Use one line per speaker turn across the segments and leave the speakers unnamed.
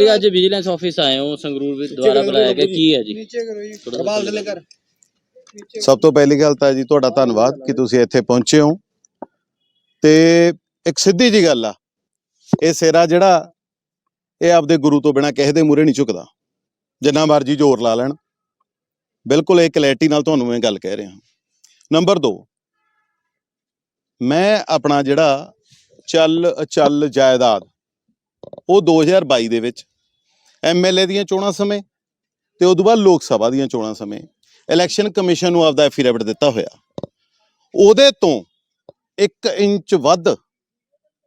ਹੀ ਅੱਜ vigilance office ਆਏ ਹੋ ਸੰਗਰੂਰ ਵੀ ਦੁਆਰਾ ਬੁਲਾਇਆ ਗਿਆ। ਕੀ ਹੈ ਜੀ?
ਨੀਚੇ ਕਰੋ ਜੀ।
ਥੋੜ੍ਹਾ
ਪ੍ਰਭਾਵ
ਦੱਸੋ
ਦੇ
ਜੀ।
ਕਰ
ਸਭ ਤੋਂ ਪਹਿਲੀ ਗੱਲ ਤਾਂ ਜੀ ਤੁਹਾਡਾ ਧੰਨਵਾਦ ਕਿ ਤੁਸੀਂ ਇੱਥੇ ਪਹੁੰਚੇ ਹੋ। ਤੇ ਇੱਕ ਸਿੱਧੀ ਜੀ ਗੱਲ ਆ ਇਹ ਸੇਰਾ ਜਿਹੜਾ ਇਹ ਆਪਦੇ ਗੁਰੂ ਤੋਂ ਬਿਨਾ ਕਿਸੇ ਦੇ ਮੂਹਰੇ ਨਹੀਂ ਝੁਕਦਾ। ਜਿੰਨਾ ਮਰਜ਼ੀ ਜ਼ੋਰ ਲਾ ਲੈਣ। ਬਿਲਕੁਲ ਇਹ ਕਲੈਰਿਟੀ ਨਾਲ ਤੁਹਾਨੂੰ ਮੈਂ ਗੱਲ ਕਹਿ ਰਿਹਾ ਨੰਬਰ 2 ਮੈਂ ਆਪਣਾ ਜਿਹੜਾ ਚੱਲ ਚੱਲ ਜਾਇਦਾਦ ਉਹ 2022 ਦੇ ਵਿੱਚ ਐਮਐਲਏ ਦੀਆਂ ਚੋਣਾਂ ਸਮੇਂ ਤੇ ਉਦੋਂ ਬਾਅਦ ਲੋਕ ਸਭਾ ਦੀਆਂ ਚੋਣਾਂ ਸਮੇਂ ਇਲੈਕਸ਼ਨ ਕਮਿਸ਼ਨ ਨੂੰ ਆਪਦਾ ਐਫੀਡੇਵਿਟ ਦਿੱਤਾ ਹੋਇਆ। ਉਹਦੇ ਤੋਂ 1 ਇੰਚ ਵੱਧ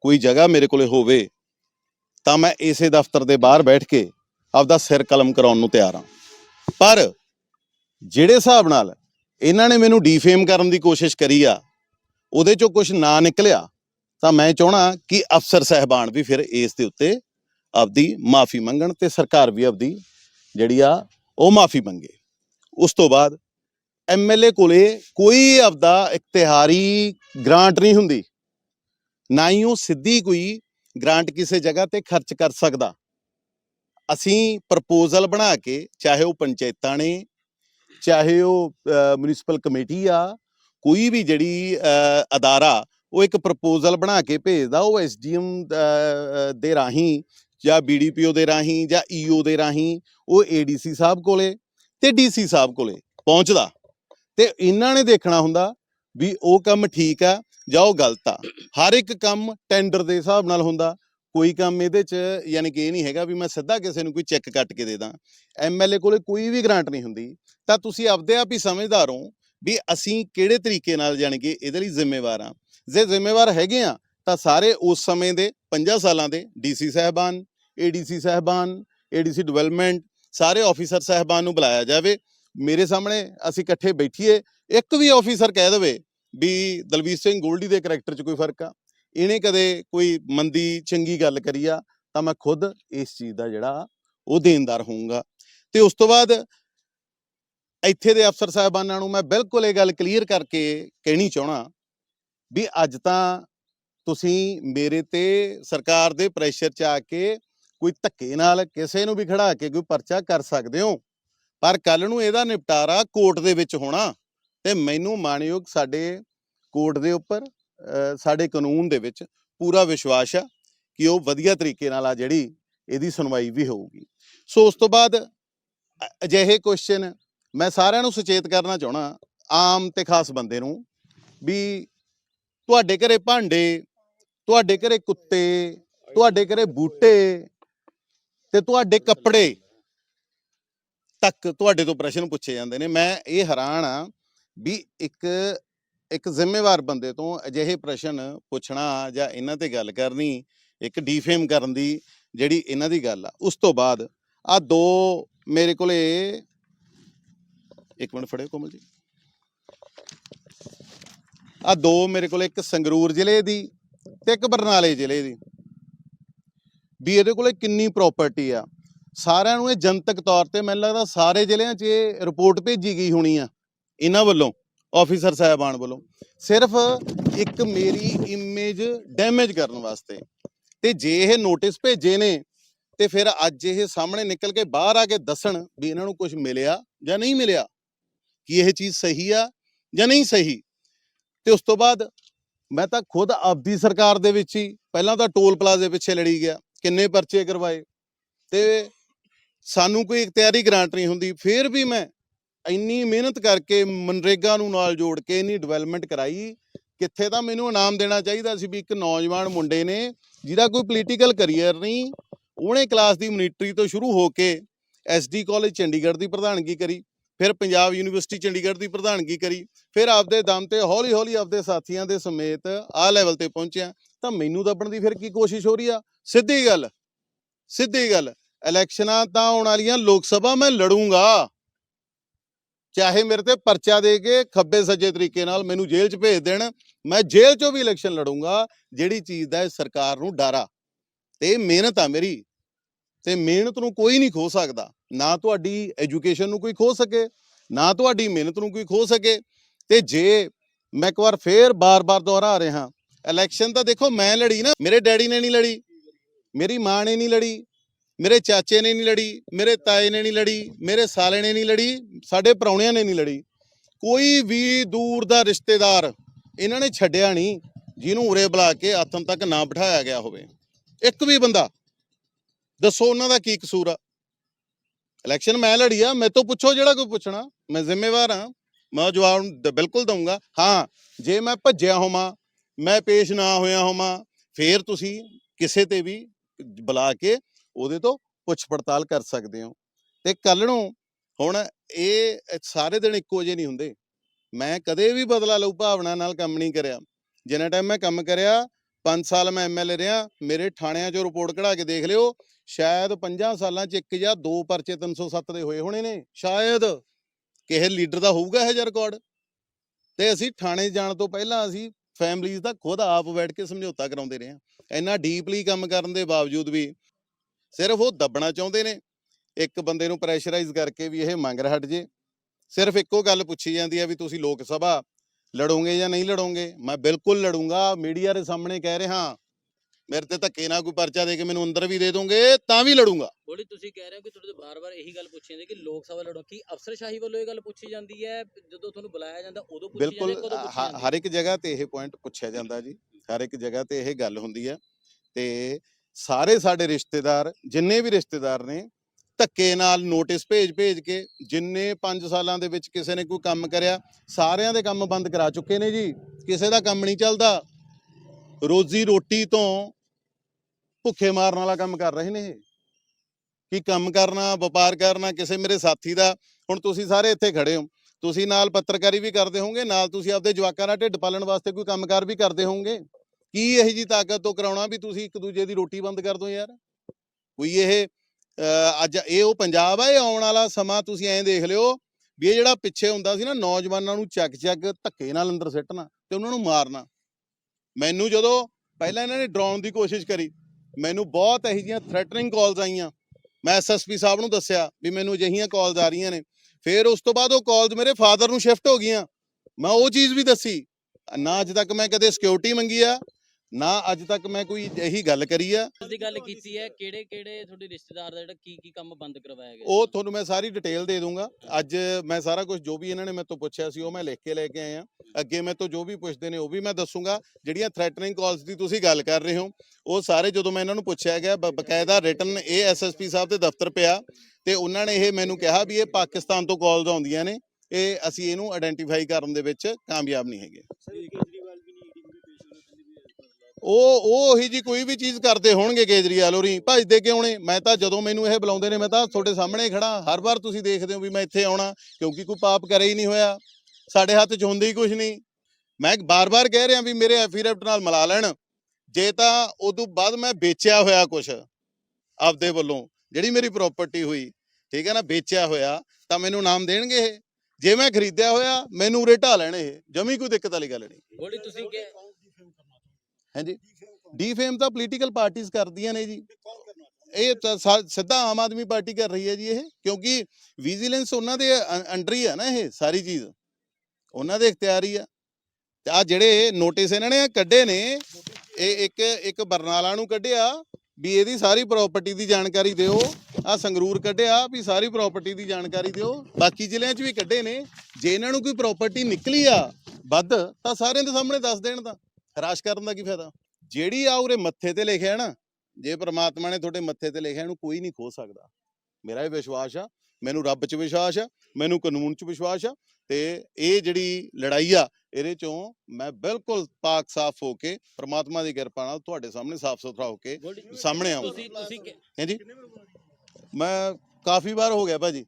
ਕੋਈ ਜਗ੍ਹਾ ਮੇਰੇ ਕੋਲੇ ਹੋਵੇ ਤਾਂ ਮੈਂ ਇਸੇ ਦਫ਼ਤਰ ਦੇ ਬਾਹਰ ਬੈਠ ਕੇ ਆਪਦਾ ਸਿਰ ਕਲਮ ਕਰਾਉਣ ਨੂੰ ਤਿਆਰ ਹਾਂ। ਪਰ ਜਿਹੜੇ ਹਿਸਾਬ ਨਾਲ ਇਹਨਾਂ ਨੇ ਮੈਨੂੰ ਡੀਫੇਮ ਕਰਨ ਦੀ ਕੋਸ਼ਿਸ਼ ਕਰੀ ਆ, ਉਹਦੇ ਚੋਂ ਕੁਝ ਨਾ ਨਿਕਲਿਆ ਤਾਂ ਮੈਂ ਚਾਹਣਾ ਕਿ ਅਫਸਰ ਸਹਿਬਾਨ ਵੀ ਫਿਰ ਇਸ ਦੇ ਉੱਤੇ ਆਪਦੀ ਮਾਫੀ ਮੰਗਣ ਤੇ ਸਰਕਾਰ ਵੀ ਆਪਦੀ ਜਿਹੜੀ ਆ ਉਹ ਮਾਫੀ ਮੰਗੇ। ਉਸ ਤੋਂ ਬਾਅਦ ਐਮਐਲਏ ਕੋਲੇ ਕੋਈ ਆਪਦਾ ਇਖਤਿਹਾਰੀ ਗ੍ਰਾਂਟ ਨਹੀਂ ਹੁੰਦੀ। ਨਾ ਹੀ ਉਹ ਸਿੱਧੀ ਕੋਈ ਗ੍ਰਾਂਟ ਕਿਸੇ ਜਗ੍ਹਾ ਤੇ ਖਰਚ ਕਰ ਸਕਦਾ। ਅਸੀਂ ਪ੍ਰਪੋਜ਼ਲ ਬਣਾ ਕੇ ਚਾਹੇ ਉਹ ਪੰਚਾਇਤਾਂ ਨੇ, ਚਾਹੇ ਉਹ ਮਿਊਨਿਸਪਲ ਕਮੇਟੀ ਆ, ਕੋਈ ਵੀ ਜਿਹੜੀ ਅਦਾਰਾ ਉਹ ਇੱਕ ਪ੍ਰਪੋਜ਼ਲ ਬਣਾ ਕੇ ਭੇਜਦਾ, ਉਹ ਐਸਡੀਐਮ ਦੇ ਰਾਹੀਂ ਜਾਂ ਬੀਡੀਪੀਓ ਦੇ ਰਾਹੀਂ ਜਾਂ ਈਓ ਦੇ ਰਾਹੀਂ, ਉਹ ਏਡੀਸੀ ਸਾਹਿਬ ਕੋਲੇ ਤੇ ਡੀਸੀ ਸਾਹਿਬ ਕੋਲੇ ਪਹੁੰਚਦਾ। ਤੇ ਇਹਨਾਂ ਨੇ ਦੇਖਣਾ ਹੁੰਦਾ ਵੀ ਉਹ ਕੰਮ ਠੀਕ ਆ ਜਾਂ ਉਹ ਗਲਤ ਆ। ਹਰ ਇੱਕ ਕੰਮ ਟੈਂਡਰ ਦੇ ਹਿਸਾਬ ਨਾਲ ਹੁੰਦਾ। ਕੋਈ ਕੰਮ ਇਹਦੇ ਚ ਯਾਨੀ ਕਿ ਇਹ ਨਹੀਂ ਹੈਗਾ ਵੀ ਮੈਂ ਸਿੱਧਾ ਕਿਸੇ ਨੂੰ ਕੋਈ ਚੈੱਕ ਕੱਟ ਕੇ ਦੇ ਦਾਂ। ਐਮਐਲਏ ਕੋਲੇ ਕੋਈ ਵੀ ਗ੍ਰਾਂਟ ਨਹੀਂ ਹੁੰਦੀ। ਤਾਂ ਤੁਸੀਂ ਆਪਦੇ ਆਪ ਹੀ ਸਮਝਦਾਰ ਹੋ ਵੀ ਅਸੀਂ ਕਿਹੜੇ ਤਰੀਕੇ ਨਾਲ ਯਾਨੀ ਕਿ ਇਹਦੇ ਲਈ ਜ਼ਿੰਮੇਵਾਰ ਆ। ਜੇ ਜ਼ਿੰਮੇਵਾਰ ਹੈਗੇ ਆ, ਤਾਂ ਸਾਰੇ ਉਸ ਸਮੇਂ ਦੇ 50 ਸਾਲਾਂ ਦੇ ਡੀਸੀ ਸਾਹਿਬਾਨ ਏਡੀਸੀ ਸਾਹਿਬਾਨ ਏਡੀਸੀ ਡਿਵੈਲਪਮੈਂਟ, ਸਾਰੇ ਆਫੀਸਰ ਸਾਹਿਬਾਨ ਨੂੰ ਬੁਲਾਇਆ ਜਾਵੇ। ਮੇਰੇ ਸਾਹਮਣੇ ਅਸੀਂ ਇਕੱਠੇ ਬੈਠੀਏ, ਇੱਕ ਵੀ ਆਫੀਸਰ ਕਹਿ ਦੇਵੇ ਵੀ ਦਲਵੀਰ ਸਿੰਘ ਗੋਲਡੀ ਦੇ ਕੈਰੈਕਟਰ 'ਚ ਕੋਈ ਫ਼ਰਕ ਆ। ਇਹਨੇ ਕਦੇ ਕੋਈ ਮੰਦੀ, ਚੰਗੀ ਗੱਲ ਕਰੀ ਆ, ਤਾਂ ਮੈਂ ਖੁਦ ਇਸ ਚੀਜ਼ ਦਾ ਜਿਹੜਾ ਉਹ ਦੇਣਦਾਰ ਹੋਊਂਗਾ। ਤੇ ਉਸ ਤੋਂ ਬਾਅਦ ਇੱਥੇ ਦੇ ਅਫਸਰ ਸਾਹਿਬਾਨਾਂ ਨੂੰ ਮੈਂ ਬਿਲਕੁਲ ਇਹ ਗੱਲ ਕਲੀਅਰ ਕਰਕੇ ਕਹਿਣੀ ਚਾਹਣਾ ਵੀ ਅੱਜ ਤਾਂ ਤੁਸੀਂ ਮੇਰੇ ਤੇ ਸਰਕਾਰ ਦੇ ਪ੍ਰੈਸ਼ਰ 'ਚ ਆ ਕੇ ਕੋਈ ਧੱਕੇ ਨਾਲ ਕਿਸੇ ਨੂੰ ਵੀ ਖੜਾ ਕੇ ਕੋਈ ਪਰਚਾ ਕਰ ਸਕਦੇ ਹੋ। ਪਰ ਕੱਲ ਨੂੰ ਇਹਦਾ ਨਿਪਟਾਰਾ ਕੋਰਟ ਦੇ ਵਿੱਚ ਹੋਣਾ ਤੇ ਮੈਨੂੰ ਮਾਨਯੋਗ ਸਾਡੇ ਕੋਰਟ ਦੇ ਉੱਪਰ ਸਾਡੇ ਕਾਨੂੰਨ ਦੇ ਵਿੱਚ ਪੂਰਾ ਵਿਸ਼ਵਾਸ ਆ ਕਿ ਉਹ ਵਧੀਆ ਤਰੀਕੇ ਨਾਲ ਆ ਜਿਹੜੀ ਇਹਦੀ ਸੁਣਵਾਈ ਵੀ ਹੋਊਗੀ। ਸੋ ਉਸ ਤੋਂ ਬਾਅਦ ਅਜਿਹੇ ਕੁਐਸਚਨ ਮੈਂ ਸਾਰਿਆਂ ਨੂੰ ਸੁਚੇਤ ਕਰਨਾ ਚਾਹਣਾ ਆਮ ਤੇ ਖਾਸ ਬੰਦੇ ਨੂੰ, ਵੀ ਤੁਹਾਡੇ ਘਰੇ ਭਾਂਡੇ, ਤੁਹਾਡੇ ਘਰੇ ਕੁੱਤੇ, ਤੁਹਾਡੇ ਘਰੇ ਬੂਟੇ ਤੇ ਤੁਹਾਡੇ ਕੱਪੜੇ ਤੱਕ ਤੁਹਾਡੇ ਤੋਂ ਪ੍ਰਸ਼ਨ ਪੁੱਛੇ ਜਾਂਦੇ ਨੇ। ਮੈਂ ਇਹ ਹੈਰਾਨ ਆ ਵੀ ਇੱਕ ਇੱਕ ਜ਼ਿੰਮੇਵਾਰ ਬੰਦੇ ਤੋਂ ਅਜਿਹੇ ਪ੍ਰਸ਼ਨ ਪੁੱਛਣਾ ਜਾਂ ਇਹਨਾਂ ਤੇ ਗੱਲ ਕਰਨੀ, ਇੱਕ ਡੀਫੇਮ ਕਰਨ ਦੀ ਜਿਹੜੀ ਇਹਨਾਂ ਦੀ ਗੱਲ ਆ, ਉਸ ਤੋਂ ਬਾਅਦ ਆ ਦੋ ਮੇਰੇ ਕੋਲੇ, ਇੱਕ ਮਿੰਟ ਫੜਿਓ ਕੋਮਲ ਜੀ। ਆ ਦੋ ਮੇਰੇ ਕੋਲ, ਇੱਕ ਸੰਗਰੂਰ ਜ਼ਿਲ੍ਹੇ ਦੀ ਤੇ ਇੱਕ ਬਰਨਾਲੇ ਜ਼ਿਲ੍ਹੇ ਦੀ। ਵੀ ਇਹਦੇ ਕੋਲੇ ਕਿੰਨੀ ਪ੍ਰਾਪਰਟੀ ਆ। ਸਾਰਿਆਂ ਨੂੰ ਇਹ ਜਨਤਕ ਤੌਰ ਤੇ ਮੈਨੂੰ ਲੱਗਦਾ ਸਾਰੇ ਜ਼ਿਲ੍ਹਿਆਂ 'ਚ ਇਹ ਰਿਪੋਰਟ ਭੇਜੀ ਗਈ ਹੋਣੀ ਆ, ਇਹਨਾਂ ਵੱਲੋਂ ਆਫੀਸਰ ਸਾਹਿਬਾਨ ਵੱਲੋਂ। ਸਿਰਫ ਇੱਕ ਮੇਰੀ ਇਮੇਜ ਡੈਮੇਜ ਕਰਨ ਵਾਸਤੇ। ਤੇ ਜੇ ਇਹ ਨੋਟਿਸ ਭੇਜੇ ਨੇ, ਤੇ ਫਿਰ ਅੱਜ ਇਹ ਸਾਹਮਣੇ ਨਿਕਲ ਕੇ ਬਾਹਰ ਆ ਕੇ ਦੱਸਣ ਵੀ ਇਹਨਾਂ ਨੂੰ ਕੁਝ ਮਿਲਿਆ ਜਾਂ ਨਹੀਂ ਮਿਲਿਆ, ਕਿ ਇਹ ਚੀਜ਼ ਸਹੀ ਆ ਜਾਂ ਨਹੀਂ ਸਹੀ। ਤੇ ਉਸ ਤੋਂ ਬਾਅਦ ਮੈਂ ਤਾਂ ਖੁਦ ਆਪਦੀ ਸਰਕਾਰ ਦੇ ਵਿੱਚ ਹੀ ਪਹਿਲਾਂ ਤਾਂ ਟੋਲ ਪਲਾਜ਼ੇ ਪਿੱਛੇ ਲੜੀ ਗਿਆ, ਕਿੰਨੇ ਪਰਚੇ ਕਰਵਾਏ ਤੇ ਸਾਨੂੰ ਕੋਈ ਇਖਤਿਆਰੀ ਗ੍ਰਾਂਟ ਨਹੀਂ ਹੁੰਦੀ, ਫਿਰ ਵੀ ਮੈਂ ਇੰਨੀ ਮਿਹਨਤ ਕਰਕੇ ਮਨਰੇਗਾ ਨੂੰ ਨਾਲ ਜੋੜ ਕੇ ਇੰਨੀ ਡਿਵੈਲਪਮੈਂਟ ਕਰਾਈ, ਕਿੱਥੇ ਤਾਂ ਮੈਨੂੰ ਇਨਾਮ ਦੇਣਾ ਚਾਹੀਦਾ ਸੀ ਵੀ ਇੱਕ ਨੌਜਵਾਨ ਮੁੰਡੇ ਨੇ ਜਿਹਦਾ ਕੋਈ ਪੋਲੀਟੀਕਲ ਕੈਰੀਅਰ ਨਹੀਂ, ਉਹਨੇ ਕਲਾਸ ਦੀ ਮੋਨੀਟਰੀ ਤੋਂ ਸ਼ੁਰੂ ਹੋ ਕੇ ਐਸਡੀ ਕਾਲਜ ਚੰਡੀਗੜ੍ਹ ਦੀ ਪ੍ਰਧਾਨਗੀ ਕਰੀ ਫਿਰ ਪੰਜਾਬ ਯੂਨੀਵਰਸਿਟੀ ਚੰਡੀਗੜ੍ਹ ਦੀ ਪ੍ਰਧਾਨਗੀ ਕਰੀ, ਫਿਰ ਆਪਦੇ ਦਮ ਤੇ ਹੌਲੀ ਹੌਲੀ ਆਪਦੇ ਸਾਥੀਆਂ ਦੇ ਸਮੇਤ ਆਹ ਲੈਵਲ ਤੇ ਪਹੁੰਚਿਆ, ਤਾਂ ਮੈਨੂੰ ਦੱਬਣ ਦੀ ਫਿਰ ਕੀ ਕੋਸ਼ਿਸ਼ ਹੋ ਰਹੀ ਆ? ਸਿੱਧੀ ਗੱਲ ਸਿੱਧੀ ਗੱਲ ਇਲੈਕਸ਼ਨਾਂ ਤਾਂ ਆਉਣ ਵਾਲੀਆਂ, ਲੋਕ ਸਭਾ ਮੈਂ ਲੜੂੰਗਾ। ਚਾਹੇ ਮੇਰੇ ਤੇ ਪਰਚਾ ਦੇ ਕੇ ਖੱਬੇ ਸੱਜੇ ਤਰੀਕੇ ਨਾਲ ਮੈਨੂੰ ਜੇਲ੍ਹ 'ਚ ਭੇਜ ਦੇਣ, ਮੈਂ ਜੇਲ੍ਹ 'ਚੋਂ ਵੀ ਇਲੈਕਸ਼ਨ ਲੜੂੰਗਾ, ਜਿਹੜੀ ਚੀਜ਼ ਦਾ ਸਰਕਾਰ ਨੂੰ ਡਰ ਆ। ਤੇ ਮਿਹਨਤ ਆ ਮੇਰੀ, ਤੇ ਮਿਹਨਤ ਨੂੰ ਕੋਈ ਨਹੀਂ ਖੋ ਸਕਦਾ। ਨਾ ਤੁਹਾਡੀ ਐਜੂਕੇਸ਼ਨ ਨੂੰ ਕੋਈ ਖੋ ਸਕੇ, ਨਾ ਤੁਹਾਡੀ ਮਿਹਨਤ ਨੂੰ ਕੋਈ ਖੋ ਸਕੇ। ਤੇ ਜੇ ਮੈਂ ਇੱਕ ਵਾਰ ਫੇਰ ਬਾਰ-ਬਾਰ ਦੁਹਰਾ ਰਿਹਾ ਇਲੈਕਸ਼ਨ ਤਾਂ ਦੇਖੋ ਮੈਂ ਲੜੀ ਨਾ, ਮੇਰੇ ਡੈਡੀ ਨੇ ਨਹੀਂ ਲੜੀ, ਮੇਰੀ ਮਾਂ ਨੇ ਨਹੀਂ ਲੜੀ, ਮੇਰੇ ਚਾਚੇ ਨੇ ਨਹੀਂ ਲੜੀ, ਮੇਰੇ ਤਾਏ ਨੇ ਨਹੀਂ ਲੜੀ, ਮੇਰੇ ਸਾਲੇ ਨੇ ਨਹੀਂ ਲੜੀ, ਸਾਡੇ ਪ੍ਰਾਹੁਣਿਆਂ ਨੇ ਨਹੀਂ ਲੜੀ। ਕੋਈ ਵੀ ਦੂਰ ਦਾ ਰਿਸ਼ਤੇਦਾਰ ਇਹਨਾਂ ਨੇ ਛੱਡਿਆ ਨਹੀਂ, ਜਿਹਨੂੰ ਉਰੇ ਬੁਲਾ ਕੇ ਆਥਨ ਤੱਕ ਨਾ ਬਿਠਾਇਆ ਗਿਆ ਹੋਵੇ। ਇੱਕ ਵੀ ਬੰਦਾ, ਦੱਸੋ ਉਹਨਾਂ ਦਾ ਕੀ ਕਸੂਰ ਆ? ਇਲੈਕਸ਼ਨ ਮੈਂ ਲੜੀ ਆ, ਮੇਰੇ ਤੋਂ ਪੁੱਛੋ ਜਿਹੜਾ ਕੋਈ ਪੁੱਛਣਾ, ਮੈਂ ਜ਼ਿੰਮੇਵਾਰ ਹਾਂ, ਮੈਂ ਜਵਾਬ ਬਿਲਕੁਲ ਦਊਂਗਾ। ਹਾਂ, ਜੇ ਮੈਂ ਭੱਜਿਆ ਹੋਵਾਂ, ਮੈਂ ਪੇਸ਼ ਨਾ ਹੋਇਆ ਹੋਵਾਂ, ਫੇਰ ਤੁਸੀਂ ਕਿਸੇ ਤੇ ਵੀ ਬੁਲਾ ਕੇ ਉਹਦੇ ਤੋਂ ਪੁੱਛ ਪੜਤਾਲ ਕਰ ਸਕਦੇ ਹੋ। ਤੇ ਕੱਲ ਨੂੰ ਹੁਣ ਇਹ ਸਾਰੇ ਦਿਨ ਇੱਕੋ ਜਿਹੇ ਨਹੀਂ ਹੁੰਦੇ। ਮੈਂ ਕਦੇ ਵੀ ਬਦਲਾ ਲਊ, ਭਾਵਨਾ ਨਾਲ ਕੰਮ ਨਹੀਂ ਕਰਿਆ। ਜਿੰਨਾ ਟਾਈਮ ਮੈਂ ਕੰਮ ਕਰਿਆ 5 ਸਾਲ ਮੈਂ ਐਮਐਲਏ ਰਿਹਾ, ਮੇਰੇ ਥਾਣਿਆਂ 'ਚੋਂ ਰਿਪੋਰਟ ਕਢਾ ਕੇ ਦੇਖ ਲਿਓ, ਸ਼ਾਇਦ 50 ਸਾਲਾਂ 'ਚ ਇੱਕ ਜਾਂ ਦੋ ਪਰਚੇ 307 ਦੇ ਹੋਏ ਹੋਣੇ ਨੇ, ਸ਼ਾਇਦ ਕਿਸੇ ਲੀਡਰ ਦਾ ਹੋਊਗਾ ਇਹ ਜਿਹਾ ਰਿਕਾਰਡ। ਤੇ ਅਸੀਂ ਥਾਣੇ ਜਾਣ ਤੋਂ ਪਹਿਲਾਂ ਅਸੀਂ ਫੈਮਲੀਜ਼ ਦਾ ਖੁਦ ਆਪ ਬੈਠ ਕੇ ਸਮਝੌਤਾ ਕਰਾਉਂਦੇ ਰਹੇ ਹਾਂ। ਇੰਨਾ ਡੀਪਲੀ ਕੰਮ ਕਰਨ ਦੇ ਬਾਵਜੂਦ ਵੀ ਸਿਰਫ ਉਹ ਦੱਬਣਾ ਚਾਹੁੰਦੇ ਨੇ, ਇੱਕ ਬੰਦੇ ਨੂੰ ਪ੍ਰੈਸ਼ਰਾਈਜ਼ ਕਰਕੇ ਵੀ ਇਹ ਮੰਗ ਹਟ ਜੇ। ਸਿਰਫ ਇੱਕੋ ਗੱਲ ਪੁੱਛੀ ਜਾਂਦੀ ਹੈ ਵੀ ਤੁਸੀਂ ਲੋਕ ਸਭਾ ਲੜੋਗੇ ਜਾਂ ਨਹੀਂ ਲੜੋਗੇ? ਮੈਂ ਬਿਲਕੁਲ ਲੜੂੰਗਾ। ਮੀਡੀਆ ਦੇ ਸਾਹਮਣੇ ਕਹਿ ਰਿਹਾ ਮੇਰੇ ਤੇ ਧੱਕੇ ਨਾਲ ਕੋਈ ਪਰਚਾ ਦੇ ਕੇ ਮੈਨੂੰ ਅੰਦਰ ਵੀ ਦੇ ਦੋਗੇ ਤਾਂ ਵੀ ਲੜੂੰਗਾ।
ਬੋਲੀ ਤੁਸੀਂ ਕਹਿ ਰਹੇ ਹੋ ਕਿ ਤੁਹਾਡੇ ਤੋਂ ਬਾਰ-ਬਾਰ ਇਹੀ ਗੱਲ ਪੁੱਛੀ ਜਾਂਦੀ ਕਿ ਲੋਕ ਸਭਾ ਲੜੋ। ਕੀ ਅਫਸਰਸ਼ਾਹੀ ਵੱਲੋਂ ਇਹ ਗੱਲ ਪੁੱਛੀ ਜਾਂਦੀ ਹੈ? ਜਦੋਂ ਤੁਹਾਨੂੰ ਬੁਲਾਇਆ ਜਾਂਦਾ ਉਦੋਂ ਪੁੱਛੀ ਜਾਂਦੀ
ਬਿਲਕੁਲ ਹਰ ਇੱਕ ਜਗ੍ਹਾ ਤੇ ਇਹ ਪੁਆਇੰਟ ਪੁੱਛਿਆ ਜਾਂਦਾ ਜੀ। ਹਰ ਇੱਕ ਜਗ੍ਹਾ ਤੇ ਇਹ ਗੱਲ ਹੁੰਦੀ ਹੈ। ਤੇ ਸਾਰੇ ਸਾਡੇ ਰਿਸ਼ਤੇਦਾਰ ਜਿੰਨੇ ਵੀ ਰਿਸ਼ਤੇਦਾਰ ਨੇ ਧੱਕੇ ਨਾਲ ਨੋਟਿਸ ਭੇਜ ਭੇਜ ਕੇ ਜਿੰਨੇ 5 ਸਾਲਾਂ ਦੇ ਵਿੱਚ ਕਿਸੇ ਨੇ ਕੋਈ ਕੰਮ ਕਰਿਆ, ਸਾਰਿਆਂ ਦੇ ਕੰਮ ਬੰਦ ਕਰਾ ਚੁੱਕੇ ਨੇ ਜੀ। ਕਿਸੇ ਦਾ ਕੰਮ ਨਹੀਂ ਚੱਲਦਾ। ਰੋਜ਼ੀ ਰੋਟੀ ਤੋਂ ਭੁੱਖੇ ਮਾਰਨ ਵਾਲਾ ਕੰਮ ਕਰ ਰਹੇ ਨੇ ਇਹ। ਕਿ ਕੰਮ ਕਰਨਾ, ਵਪਾਰ ਕਰਨਾ, ਕਿਸੇ ਮੇਰੇ ਸਾਥੀ ਦਾ। ਹੁਣ ਤੁਸੀਂ ਸਾਰੇ ਇੱਥੇ ਖੜੇ ਹੋ। ਤੁਸੀਂ ਨਾਲ ਪੱਤਰਕਾਰੀ ਵੀ ਕਰਦੇ ਹੋਵੋਗੇ, ਨਾਲ ਤੁਸੀਂ ਆਪਦੇ ਜਵਾਕਾਂ ਦਾ ਢਿੱਡ ਪਾਲਣ ਵਾਸਤੇ ਕੋਈ ਕੰਮਕਾਰ ਵੀ ਕਰਦੇ ਹੋਵੋਗੇ। ਕੀ ਇਹੋ ਜੀ ਤਾਕਤ ਤੋਂ ਕਰਾਉਣਾ ਵੀ ਤੁਸੀਂ ਇੱਕ ਦੂਜੇ ਦੀ ਰੋਟੀ ਬੰਦ ਕਰ ਦਿਓ ਯਾਰ? ਕੋਈ ਇਹ ਅੱਜ ਇਹ ਉਹ ਪੰਜਾਬ ਆ, ਇਹ ਆਉਣ ਵਾਲਾ ਸਮਾਂ ਤੁਸੀਂ ਐਂ ਦੇਖ ਲਿਓ ਵੀ ਇਹ ਜਿਹੜਾ ਪਿੱਛੇ ਹੁੰਦਾ ਸੀ ਨਾ ਨੌਜਵਾਨਾਂ ਨੂੰ ਚੱਕ ਚੱਕ ਧੱਕੇ ਨਾਲ ਅੰਦਰ ਸਿੱਟਣਾ ਤੇ ਉਹਨਾਂ ਨੂੰ ਮਾਰਨਾ। ਮੈਨੂੰ ਜਦੋਂ ਪਹਿਲਾਂ ਇਹਨਾਂ ਨੇ ਡਰਾਉਣ ਦੀ ਕੋਸ਼ਿਸ਼ ਕਰੀ, ਮੈਨੂੰ ਬਹੁਤ ਇਹੋ ਜਿਹੀਆਂ ਥ੍ਰੈਟਨਿੰਗ ਕਾਲਸ ਆਈਆਂ। ਮੈਂ ਐਸਐਸਪੀ ਸਾਹਿਬ ਨੂੰ ਦੱਸਿਆ ਵੀ ਮੈਨੂੰ ਅਜਿਹੀਆਂ ਕਾਲਸ ਆ ਰਹੀਆਂ ਨੇ। ਫਿਰ ਉਸ ਤੋਂ ਬਾਅਦ ਉਹ ਕਾਲਸ ਮੇਰੇ ਫਾਦਰ ਨੂੰ ਸ਼ਿਫਟ ਹੋ ਗਈਆਂ। ਮੈਂ ਉਹ ਚੀਜ਼ ਵੀ ਦੱਸੀ, ਨਾ ਅੱਜ ਤੱਕ ਮੈਂ ਕਦੇ ਸਿਕਿਉਰਿਟੀ ਮੰਗੀ ਆ ਨਾ ਅੱਜ ਤੱਕ ਮੈਂ ਕੋਈ ਇਹੀ ਗੱਲ ਕਰੀ ਆ।
ਦੀ ਗੱਲ ਕੀਤੀ ਹੈ ਕਿਹੜੇ ਕਿਹੜੇ ਤੁਹਾਡੇ ਰਿਸ਼ਤੇਦਾਰ ਦਾ ਜਿਹੜਾ ਕੀ ਕੀ ਕੰਮ ਬੰਦ ਕਰਵਾਇਆ ਗਿਆ?
ਉਹ ਤੁਹਾਨੂੰ ਮੈਂ ਸਾਰੀ ਡਿਟੇਲ ਦੇ ਦੂੰਗਾ। ਅੱਜ ਮੈਂ ਸਾਰਾ ਕੁਝ ਜੋ ਵੀ ਇਹਨਾਂ ਨੇ ਤੋਂ ਪੁੱਛਿਆ ਸੀ ਉਹ ਮੈਂ ਲਿਖ ਕੇ ਲੈ ਕੇ ਆਇਆ। ਅੱਗੇ ਮੇਰੇ ਤੋਂ ਜੋ ਵੀ ਪੁੱਛਦੇ ਨੇ ਉਹ ਵੀ ਮੈਂ ਦੱਸੂਗਾ। ਜਿਹੜੀਆਂ ਥ੍ਰੈਟਨਿੰਗ ਕਾਲਸ ਦੀ ਤੁਸੀਂ ਗੱਲ ਕਰ ਰਹੇ ਹੋ ਉਹ ਸਾਰੇ ਜਦੋਂ ਮੈਂ ਇਹਨਾਂ ਨੂੰ ਪੁੱਛਿਆ ਗਿਆ ਬ- ਬਕਾਇਦਾ ਰਿਟਨ ਇਹ ਐਸਐਸਪੀ ਸਾਹਿਬ ਦੇ ਦਫ਼ਤਰ ਪਿਆ ਤੇ ਉਹਨਾਂ ਨੇ ਇਹ ਮੈਨੂੰ ਕਿਹਾ ਵੀ ਇਹ ਪਾਕਿਸਤਾਨ ਤੋਂ ਕਾਲਸ ਆਉਂਦੀਆਂ ਨੇ। ਇਹ ਅਸੀਂ ਇਹਨੂੰ ਆਇਡੈਂਟੀਫਾਈ ਕਰਨ ਦੇ ਵਿੱਚ ਕਾਮਯਾਬ ਨਹੀਂ ਹੈਗੇ। ਉਹ ਉਹ ਉਹੀ ਜੀ ਕੋਈ ਵੀ ਚੀਜ਼ ਕਰਦੇ ਹੋਣਗੇ ਕੇਜਰੀਵਾਲ ਹੋਰੀ। ਭੱਜਦੇ ਕਿਉਂ ਨੇ? ਮੈਂ ਤਾਂ ਜਦੋਂ ਮੈਨੂੰ ਇਹ ਬੁਲਾਉਂਦੇ ਨੇ, ਮੈਂ ਤਾਂ ਤੁਹਾਡੇ ਸਾਹਮਣੇ ਖੜਾ। ਹਰ ਵਾਰ ਤੁਸੀਂ ਦੇਖਦੇ ਹੋ ਵੀ ਮੈਂ ਇੱਥੇ ਆਉਣਾ, ਕਿਉਂਕਿ ਕੋਈ ਪਾਪ ਕਰੇ ਹੀ ਨਹੀਂ ਹੋਇਆ। ਸਾਡੇ ਹੱਥ 'ਚ ਹੁੰਦਾ ਹੀ ਕੁਝ ਨਹੀਂ। ਮੈਂ ਬਾਰ-ਬਾਰ ਕਹਿ ਰਿਹਾ ਵੀ ਮੇਰੇ ਐਫੀਰੈਪਟ ਨਾਲ ਮਿਲਾ ਲੈਣ। ਜੇ ਤਾਂ ਉਦੋਂ ਬਾਅਦ ਮੈਂ ਵੇਚਿਆ ਹੋਇਆ ਕੁਝ ਆਪਦੇ ਵੱਲੋਂ, ਜਿਹੜੀ ਮੇਰੀ ਪ੍ਰਾਪਰਟੀ ਹੋਈ, ਠੀਕ ਹੈ ਨਾ, ਵੇਚਿਆ ਹੋਇਆ, ਤਾਂ ਮੈਨੂੰ ਨਾਮ ਦੇਣਗੇ ਇਹ। ਜੇ ਮੈਂ ਖਰੀਦਿਆ ਹੋਇਆ, ਮੈਨੂੰ ਉਰੇ ਢਾ ਲੈਣ ਇਹ। ਜਮੀ ਕੋਈ ਦਿੱਕਤ ਵਾਲੀ ਗੱਲ ਨਹੀਂ।
ਬੋਲੀ, ਤੁਸੀਂ ਕਿ
ਹਾਂਜੀ। ਡੀਫੇਮ ਤਾਂ ਪੋਲੀਟੀਕਲ ਪਾਰਟੀਆਂ ਕਰਦੀਆਂ ਨੇ ਜੀ। ਇਹ ਸਿੱਧਾ ਆਮ ਆਦਮੀ ਪਾਰਟੀ ਕਰ ਰਹੀ ਹੈ ਜੀ ਇਹ ਕਿਉਂਕਿ ਵਿਜੀਲੈਂਸ ਉਹਨਾਂ ਦੇ ਅੰਡਰ ਹੀ ਆ ਨਾ ਇਹ ਸਾਰੀ ਚੀਜ਼। ਉਹਨਾਂ ਦੇ ਇਖਤਿਆਰ ਆ। ਤੇ ਆ ਜਿਹੜੇ ਨੋਟਿਸ ਇਹਨਾਂ ਨੇ ਕੱਢੇ ਨੇ ਇਹ ਇੱਕ ਇੱਕ ਬਰਨਾਲਾ ਨੂੰ ਕੱਢਿਆ ਵੀ ਇਹਦੀ ਸਾਰੀ ਪ੍ਰਾਪਰਟੀ ਦੀ ਜਾਣਕਾਰੀ ਦਿਓ। ਆ ਸੰਗਰੂਰ ਕੱਢਿਆ ਵੀ ਸਾਰੀ ਪ੍ਰਾਪਰਟੀ ਦੀ ਜਾਣਕਾਰੀ ਦਿਓ। ਬਾਕੀ ਜ਼ਿਲ੍ਹਿਆਂ 'ਚ ਵੀ ਕੱਢੇ ਨੇ। ਜੇ ਇਹਨਾਂ ਨੂੰ ਕੋਈ ਪ੍ਰਾਪਰਟੀ ਨਿਕਲੀ ਆ ਵੱਧ ਤਾਂ ਸਾਰਿਆਂ ਦੇ ਸਾਹਮਣੇ ਦੱਸ ਦੇਣ ਤਾਂ। ਹਰਾਸ਼ ਕਰਨ ਦਾ ਕੀ ਫਾਇਦਾ? ਜਿਹੜੀ ਆ ਉਰੇ ਮੱਥੇ ਤੇ ਲਿਖਿਆ ਨਾ ਜੇ ਪ੍ਰਮਾਤਮਾ ਨੇ ਤੁਹਾਡੇ ਮੱਥੇ ਤੇ ਲਿਖਿਆ ਇਹਨੂੰ ਕੋਈ ਨਹੀਂ ਖੋ ਸਕਦਾ। ਮੇਰਾ ਇਹ ਵਿਸ਼ਵਾਸ ਆ ਮੈਨੂੰ ਰੱਬ 'ਚ ਵਿਸ਼ਵਾਸ ਆ ਮੈਨੂੰ ਕਾਨੂੰਨ 'ਚ ਵਿਸ਼ਵਾਸ ਆ ਤੇ ਇਹ ਜਿਹੜੀ ਲੜਾਈ ਆ ਇਹਦੇ ਚੋਂ ਮੈਂ ਬਿਲਕੁਲ ਪਾਕ ਸਾਫ਼ ਹੋ ਕੇ ਪ੍ਰਮਾਤਮਾ ਦੀ ਕਿਰਪਾ ਨਾਲ ਤੁਹਾਡੇ ਸਾਹਮਣੇ ਸਾਫ਼ ਸੁਥਰਾ ਹੋ ਕੇ ਸਾਹਮਣੇ ਆਉਂਗਾ ਹਾਂਜੀ? ਮੈਂ ਕਾਫੀ ਵਾਰ ਹੋ ਗਿਆ ਭਾਜੀ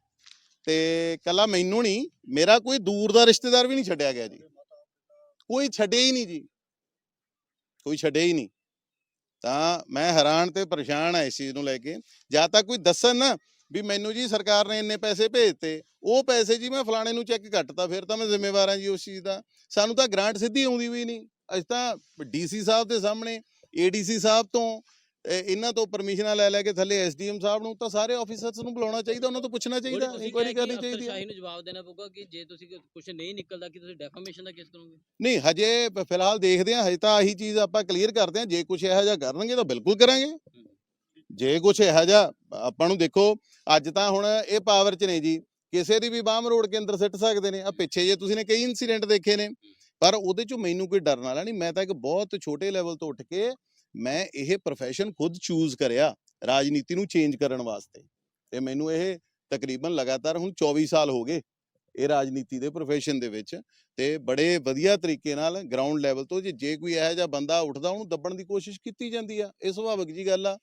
ਤੇ ਕੱਲਾ ਮੈਨੂੰ ਨਹੀਂ ਮੇਰਾ ਕੋਈ ਦੂਰ ਦਾ ਰਿਸ਼ਤੇਦਾਰ ਵੀ ਨਹੀਂ ਛੱਡਿਆ ਗਿਆ ਜੀ। ਕੋਈ ਛੱਡਿਆ ਹੀ ਨਹੀਂ ਜੀ। ਕੋਈ ਛੱਡਿਆ ਹੀ ਨਹੀਂ। ਤਾਂ ਮੈਂ ਹੈਰਾਨ ਤੇ ਪਰੇਸ਼ਾਨ ਆ ਇਸ ਚੀਜ਼ ਨੂੰ ਲੈ ਕੇ। ਜਾਂ ਤਾਂ ਕੋਈ ਦੱਸਣ ਨਾ ਵੀ ਮੈਨੂੰ ਜੀ ਸਰਕਾਰ ਨੇ ਇੰਨੇ ਪੈਸੇ ਭੇਜਤੇ, ਉਹ ਪੈਸੇ ਜੀ ਮੈਂ ਫਲਾਣੇ ਨੂੰ ਚੈੱਕ ਕੱਟਤਾ, ਫਿਰ ਤਾਂ ਮੈਂ ਜ਼ਿੰਮੇਵਾਰ ਹਾਂ ਜੀ ਉਸ ਚੀਜ਼ ਦਾ। ਸਾਨੂੰ ਤਾਂ ਗ੍ਰਾਂਟ ਸਿੱਧੀ ਆਉਂਦੀ ਵੀ ਨਹੀਂ। ਅਸੀਂ ਤਾਂ ਡੀਸੀ ਸਾਹਿਬ ਦੇ ਸਾਹਮਣੇ, ਏਡੀਸੀ ਸਾਹਿਬ ਤੋਂ ਇਹਨਾਂ ਤੋਂ ਪਰਮਿਸ਼ਨਾਂ ਲੈ ਲੈ ਕੇ ਥੱਲੇ ਐਸਡੀਐਮ ਸਾਹਿਬ ਨੂੰ ਤਾਂ ਸਾਰੇ ਆਫੀਸਰਸ ਨੂੰ ਬੁਲਾਉਣਾ ਚਾਹੀਦਾ ਉਹਨਾਂ ਤੋਂ ਪੁੱਛਣਾ ਚਾਹੀਦਾ ਇਨਕੁਆਇਰੀ ਕਰਨੀ ਚਾਹੀਦੀ ਹੈ।
ਨੂੰ ਜਵਾਬ ਦੇਣਾ ਪਊਗਾ ਕਿ ਜੇ ਤੁਸੀਂ ਕੁਝ ਨਹੀਂ ਨਿਕਲਦਾ ਕਿ ਤੁਸੀਂ ਡੈਫਾਮੇਸ਼ਨ ਦਾ ਕੇਸ ਕਰੋਗੇ?
ਨਹੀਂ ਹਜੇ ਫਿਲਹਾਲ ਦੇਖਦੇ ਹਾਂ ਹਜੇ ਤਾਂ ਆਹੀ ਚੀਜ਼ ਆਪਾਂ ਕਲੀਅਰ ਕਰਦੇ ਹਾਂ ਜੇ ਕੁਝ ਇਹੋ ਜਿਹਾ ਕਰਨਗੇ ਤਾਂ ਬਿਲਕੁਲ ਕਰਾਂਗੇ। ਜੇ ਕੁਝ ਇਹੋ ਜਿਹਾ ਆਪਾਂ ਨੂੰ ਦੇਖੋ ਅੱਜ ਤਾਂ ਹੁਣ ਇਹ ਪਾਵਰ 'ਚ ਨੇ ਜੀ ਕਿਸੇ ਦੀ ਵੀ ਬਾਹਮ ਰੋਡ ਕੇ ਅੰਦਰ ਸਿੱਟ ਸਕਦੇ ਨੇ। ਆ ਪਿੱਛੇ ਜੇ ਤੁਸੀਂ ਨੇ ਕਈ ਇਨਸੀਡੈਂਟ ਦੇਖੇ ਨੇ ਪਰ ਉਹਦੇ 'ਚੋਂ ਮੈਨੂੰ ਕੋਈ ਡਰਨ ਵਾਲਾ ਨਹੀਂ ਮੈਂ ਤਾਂ ਇੱਕ ਬਹੁਤ ਛੋਟੇ ਲੈਵਲ ਤੋਂ ਉੱਠ ਕੇ ਮੈਂ ਇਹ profession ਖੁਦ ਚੂਜ਼ ਕਰਿਆ ਰਾਜਨੀਤੀ ਨੂੰ ਚੇਂਜ ਕਰਨ ਵਾਸਤੇ। ਤੇ ਮੈਨੂੰ ਇਹ ਤਕਰੀਬਨ ਲਗਾਤਾਰ ਹੁਣ 24 ਸਾਲ ਹੋ ਗਏ ਇਹ ਰਾਜਨੀਤੀ ਦੇ profession ਦੇ ਵਿੱਚ ਤੇ ਬੜੇ ਵਧੀਆ ਤਰੀਕੇ ਨਾਲ ਗਰਾਊਂਡ ਲੈਵਲ ਤੋਂ ਜੇ ਜੇ ਕੋਈ ਇਹੋ ਜਿਹਾ ਬੰਦਾ ਉੱਠਦਾ ਉਹਨੂੰ ਦੱਬਣ ਦੀ ਕੋਸ਼ਿਸ਼ ਕੀਤੀ ਜਾਂਦੀ ਆ, ਇਹ ਸੁਭਾਵਿਕ ਜੀ ਗੱਲ ਆ।